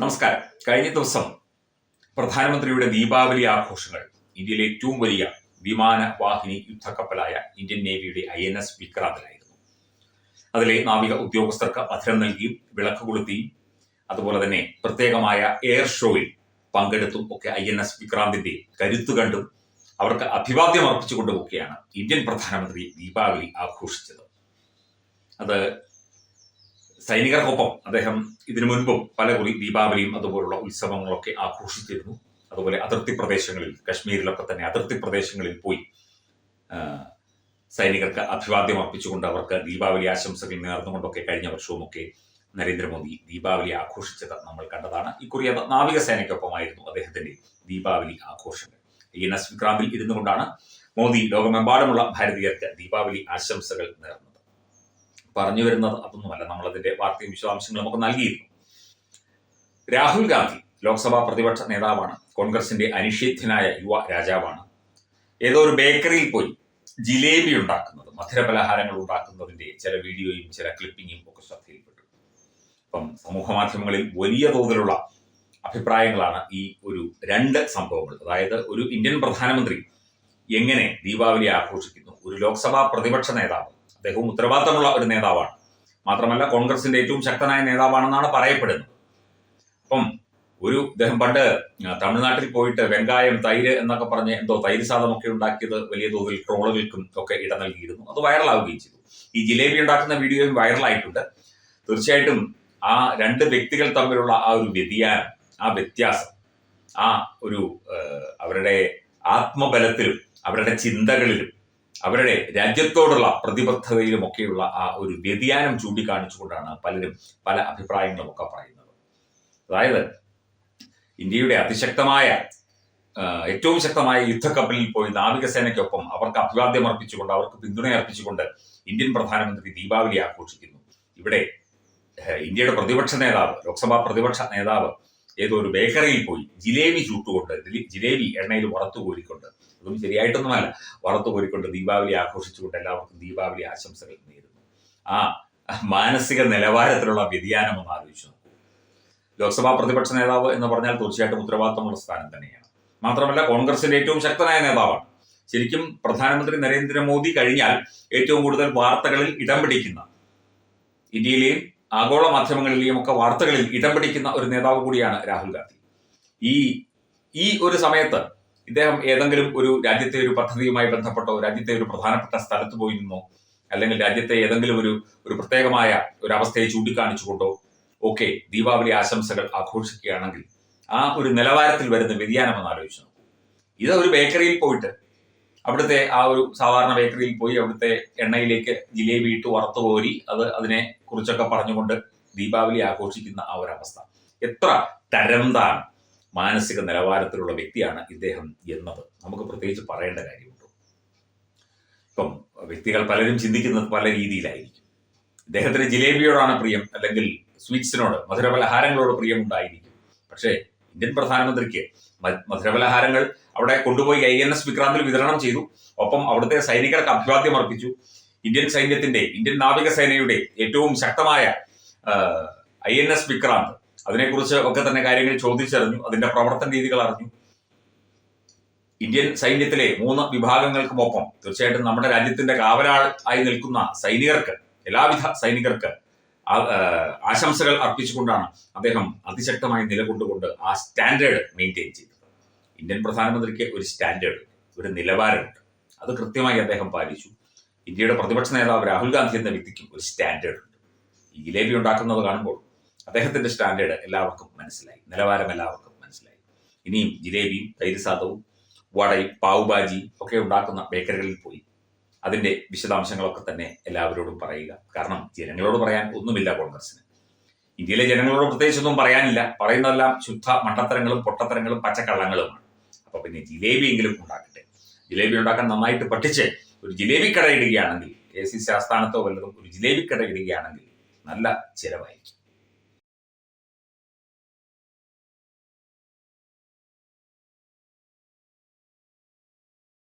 നമസ്കാരം. കഴിഞ്ഞ ദിവസം പ്രധാനമന്ത്രിയുടെ ദീപാവലി ആഘോഷങ്ങൾ ഇന്ത്യയിലെ ഏറ്റവും വലിയ വിമാനവാഹിനി യുദ്ധക്കപ്പലായ ഇന്ത്യൻ നേവിയുടെ ഐ എൻ എസ് വിക്രാന്തിലായിരുന്നു അതിലെ നാവിക ഉദ്യോഗസ്ഥർക്ക് മധുരം നൽകിയും വിളക്ക് കൊളുത്തിയും അതുപോലെ തന്നെ പ്രത്യേകമായ എയർ ഷോയിൽ പങ്കെടുത്തും ഒക്കെ ഐ എൻ എസ് വിക്രാന്തിന്റെ കരുത്തു കണ്ടും അവർക്ക് അഭിവാദ്യം അർപ്പിച്ചുകൊണ്ടുമൊക്കെയാണ് ഇന്ത്യൻ പ്രധാനമന്ത്രി ദീപാവലി ആഘോഷിച്ചത്. അത് സൈനികർക്കൊപ്പം അദ്ദേഹം ഇതിനു മുൻപും പല കുറി ദീപാവലിയും അതുപോലുള്ള ഉത്സവങ്ങളൊക്കെ ആഘോഷിച്ചിരുന്നു. അതുപോലെ അതിർത്തി പ്രദേശങ്ങളിൽ കശ്മീരിലൊക്കെ തന്നെ അതിർത്തി പ്രദേശങ്ങളിൽ പോയി സൈനികർക്ക് അഭിവാദ്യം അർപ്പിച്ചുകൊണ്ട് അവർക്ക് ദീപാവലി ആശംസകൾ നേർന്നുകൊണ്ടൊക്കെ കഴിഞ്ഞ വർഷവുമൊക്കെ നരേന്ദ്രമോദി ദീപാവലി ആഘോഷിച്ചത് നമ്മൾ കണ്ടതാണ്. ഇക്കുറി അത് നാവികസേനയ്ക്കൊപ്പമായിരുന്നു അദ്ദേഹത്തിന്റെ ദീപാവലി ആഘോഷങ്ങൾ. ഈ എൻ എസ് വിക്രാന്തിൽ ഇരുന്നു കൊണ്ടാണ് മോദി ലോകമെമ്പാടുമുള്ള ഭാരതീയർക്ക് ദീപാവലി ആശംസകൾ നേർന്നത്. പറഞ്ഞു വരുന്നത് അതൊന്നുമല്ല. നമ്മളതിന്റെ വാർത്തയും വിശദാംശങ്ങളും ഒക്കെ നൽകിയിരുന്നു. രാഹുൽ ഗാന്ധി ലോക്സഭാ പ്രതിപക്ഷ നേതാവാണ്. കോൺഗ്രസിന്റെ അനിഷേധ്യനായ യുവ രാജാവാണ്. ഏതോ ഒരു ബേക്കറിയിൽ പോയി ജിലേബി ഉണ്ടാക്കുന്നത് മധുരപലഹാരങ്ങൾ ഉണ്ടാക്കുന്നതിന്റെ ചില വീഡിയോയും ചില ക്ലിപ്പിങ്ങും ഒക്കെ ശ്രദ്ധയിൽപ്പെട്ടു. അപ്പം സമൂഹ മാധ്യമങ്ങളിൽ വലിയ തോതിലുള്ള അഭിപ്രായങ്ങളാണ് ഈ ഒരു രണ്ട് സംഭവങ്ങൾ. അതായത് ഒരു ഇന്ത്യൻ പ്രധാനമന്ത്രി എങ്ങനെ ദീപാവലി ആഘോഷിക്കുന്നു ഒരു ലോക്സഭാ പ്രതിപക്ഷ നേതാവ് അദ്ദേഹവും ഉത്തരവാദിത്തമുള്ള ഒരു നേതാവാണ്. മാത്രമല്ല കോൺഗ്രസിന്റെ ഏറ്റവും ശക്തനായ നേതാവാണെന്നാണ് പറയപ്പെടുന്നത്. അപ്പം ഒരു ഇദ്ദേഹം പണ്ട് തമിഴ്നാട്ടിൽ പോയിട്ട് വെങ്കായം തൈര് എന്നൊക്കെ പറഞ്ഞ് എന്തോ തൈര് സാധനമൊക്കെ ഉണ്ടാക്കിയത് വലിയ തോതിൽ ട്രോളുകൾക്കും ഒക്കെ ഇട നൽകിയിരുന്നു. അത് വൈറലാവുകയും ചെയ്തു. ഈ ജിലേബി ഉണ്ടാക്കുന്ന വീഡിയോയും വൈറലായിട്ടുണ്ട്. തീർച്ചയായിട്ടും ആ രണ്ട് വ്യക്തികൾ തമ്മിലുള്ള ആ ഒരു വ്യതിയാനം ആ വ്യത്യാസം ആ ഒരു അവരുടെ ആത്മബലത്തിലും അവരുടെ ചിന്തകളിലും അവരുടെ രാജ്യത്തോടുള്ള പ്രതിബദ്ധതയിലും ഒക്കെയുള്ള ആ ഒരു വ്യതിയാനം ചൂണ്ടിക്കാണിച്ചുകൊണ്ടാണ് പലരും പല അഭിപ്രായങ്ങളും ഒക്കെ പറയുന്നത്. അതായത് ഇന്ത്യയുടെ അതിശക്തമായ ഏറ്റവും ശക്തമായ യുദ്ധക്കപ്പലിൽ പോയി നാവികസേനയ്ക്കൊപ്പം അവർക്ക് അഭിവാദ്യം അർപ്പിച്ചുകൊണ്ട് അവർക്ക് പിന്തുണ അർപ്പിച്ചുകൊണ്ട് ഇന്ത്യൻ പ്രധാനമന്ത്രി ദീപാവലി ആഘോഷിക്കുന്നു. ഇവിടെ ഇന്ത്യയുടെ പ്രതിപക്ഷ നേതാവ് ലോക്സഭാ പ്രതിപക്ഷ നേതാവ് ഏതോ ഒരു ബേക്കറിയിൽ പോയി ജിലേബി ചൂട്ടുകൊണ്ട് ജിലേബി എണ്ണയിൽ വറുത്തു കോരിക്കൊണ്ട് അതും ശരിയായിട്ടൊന്നുമല്ല വറുത്തു കോരിക്കൊണ്ട് ദീപാവലി ആഘോഷിച്ചുകൊണ്ട് എല്ലാവർക്കും ദീപാവലി ആശംസകൾ നേരുന്നു. ആ മാനസിക നിലവാരത്തിലുള്ള വ്യതിയാനം ഒന്ന് ആലോചിച്ചു നോക്കൂ. ലോക്സഭാ പ്രതിപക്ഷ നേതാവ് എന്ന് പറഞ്ഞാൽ തീർച്ചയായിട്ടും ഉത്തരവാദിത്തമുള്ള സ്ഥാനം തന്നെയാണ്. മാത്രമല്ല കോൺഗ്രസിന്റെ ഏറ്റവും ശക്തനായ നേതാവാണ്. ശരിക്കും പ്രധാനമന്ത്രി നരേന്ദ്രമോദി കഴിഞ്ഞാൽ ഏറ്റവും കൂടുതൽ വാർത്തകളിൽ ഇടം പിടിക്കുന്ന ഇന്ത്യയിലെയും ആഗോള മാധ്യമങ്ങളിലെയും ഒക്കെ വാർത്തകളിൽ ഇടം പിടിക്കുന്ന ഒരു നേതാവ് കൂടിയാണ് രാഹുൽ ഗാന്ധി. ഈ ഈ ഒരു സമയത്ത് ഇദ്ദേഹം ഏതെങ്കിലും ഒരു രാജ്യത്തെ ഒരു പദ്ധതിയുമായി ബന്ധപ്പെട്ടോ രാജ്യത്തെ ഒരു പ്രധാനപ്പെട്ട സ്ഥലത്ത് പോയി നിന്നോ അല്ലെങ്കിൽ രാജ്യത്തെ ഏതെങ്കിലും ഒരു ഒരു പ്രത്യേകമായ ഒരു അവസ്ഥയെ ചൂണ്ടിക്കാണിച്ചുകൊണ്ടോ ഒക്കെ ദീപാവലി ആശംസകൾ ആഘോഷിക്കുകയാണെങ്കിൽ ആ ഒരു നിലവാരത്തിൽ വരുന്ന വ്യതിയാനം എന്ന് ആലോചിച്ചു ഇത് ഒരു ബേക്കറിയിൽ പോയിട്ട് അവിടുത്തെ ആ ഒരു സാധാരണ ബേക്കറിയിൽ പോയി അവിടുത്തെ എണ്ണയിലേക്ക് ജിലേബി ഇട്ട് വറുത്തു കോരി അത് അതിനെ കുറിച്ചൊക്കെ പറഞ്ഞുകൊണ്ട് ദീപാവലി ആഘോഷിക്കുന്ന ആ ഒരു അവസ്ഥ എത്ര തരംതാണ് മാനസിക നിലവാരത്തിലുള്ള വ്യക്തിയാണ് ഇദ്ദേഹം എന്നത്? നമുക്ക് പ്രത്യേകിച്ച് പറയേണ്ട കാര്യമുണ്ടോ? ഇപ്പം വ്യക്തികൾ പലരും ചിന്തിക്കുന്നത് പല രീതിയിലായിരിക്കും. ഇദ്ദേഹത്തിന് ജിലേബിയോടാണ് പ്രിയം അല്ലെങ്കിൽ സ്വീറ്റ്സിനോട് മധുരപലഹാരങ്ങളോട് പ്രിയം ഉണ്ടായിരിക്കും പക്ഷേ ഇന്ത്യൻ പ്രധാനമന്ത്രിക്ക് മധുരപലഹാരങ്ങൾ അവിടെ കൊണ്ടുപോയി ഐ എൻ എസ് വിക്രാന്തിൽ വിതരണം ചെയ്തു. ഒപ്പം അവിടുത്തെ സൈനികർക്ക് അഭിവാദ്യം അർപ്പിച്ചു. ഇന്ത്യൻ സൈന്യത്തിന്റെ ഇന്ത്യൻ നാവികസേനയുടെ ഏറ്റവും ശക്തമായ ഐ എൻ എസ് വിക്രാന്ത് അതിനെക്കുറിച്ച് ഒക്കെ തന്നെ കാര്യങ്ങൾ ചോദിച്ചറിഞ്ഞു അതിന്റെ പ്രവർത്തന രീതികൾ അറിഞ്ഞു. ഇന്ത്യൻ സൈന്യത്തിലെ മൂന്ന് വിഭാഗങ്ങൾക്കുമൊപ്പം തീർച്ചയായിട്ടും നമ്മുടെ രാജ്യത്തിന്റെ കാവലാൾ ആയി നിൽക്കുന്ന സൈനികർക്ക് എല്ലാവിധ സൈനികർക്ക് ആശംസകൾ അർപ്പിച്ചുകൊണ്ടാണ് അദ്ദേഹം അതിശക്തമായി നിലകൊണ്ടുകൊണ്ട് ആ സ്റ്റാൻഡേർഡ് മെയിന്റെയിൻ ചെയ്തത്. ഇന്ത്യൻ പ്രധാനമന്ത്രിക്ക് ഒരു സ്റ്റാൻഡേർഡ് ഒരു നിലവാരമുണ്ട്. അത് കൃത്യമായി അദ്ദേഹം പാലിച്ചു. ഇന്ത്യയുടെ പ്രതിപക്ഷ നേതാവ് രാഹുൽ ഗാന്ധി എന്ന വ്യക്തിക്കും ഒരു സ്റ്റാൻഡേർഡ് ഉണ്ട്. ഈ ജിലേബി ഉണ്ടാക്കുന്നത് കാണുമ്പോൾ അദ്ദേഹത്തിന്റെ സ്റ്റാൻഡേർഡ് എല്ലാവർക്കും മനസ്സിലായി നിലവാരം എല്ലാവർക്കും മനസ്സിലായി. ഇനിയും ജിലേബിയും തൈര് സാദവും വടയും പാവുബാജിയും ഒക്കെ ഉണ്ടാക്കുന്ന ബേക്കറികളിൽ പോയി അതിന്റെ വിശദാംശങ്ങളൊക്കെ തന്നെ എല്ലാവരോടും പറയുക. കാരണം ജനങ്ങളോട് പറയാൻ ഒന്നുമില്ല കോൺഗ്രസിന് ഇന്ത്യയിലെ ജനങ്ങളോട് പ്രത്യേകിച്ചൊന്നും പറയാനില്ല. പറയുന്നതെല്ലാം ശുദ്ധ മണ്ടത്തരങ്ങളും പൊട്ടത്തരങ്ങളും പച്ചക്കള്ളങ്ങളുമാണ്. അപ്പൊ പിന്നെ ജിലേബിയെങ്കിലും ഉണ്ടാക്കട്ടെ. ജിലേബി ഉണ്ടാക്കാൻ നന്നായിട്ട് പഠിച്ച് ഒരു ജിലേബി കട ഇടുകയാണെങ്കിൽ എ സി സി ആസ്ഥാനത്തോ വല്ലതും ഒരു ജിലേബി കട ഇടുകയാണെങ്കിൽ നല്ല ചിലവായിരിക്കും.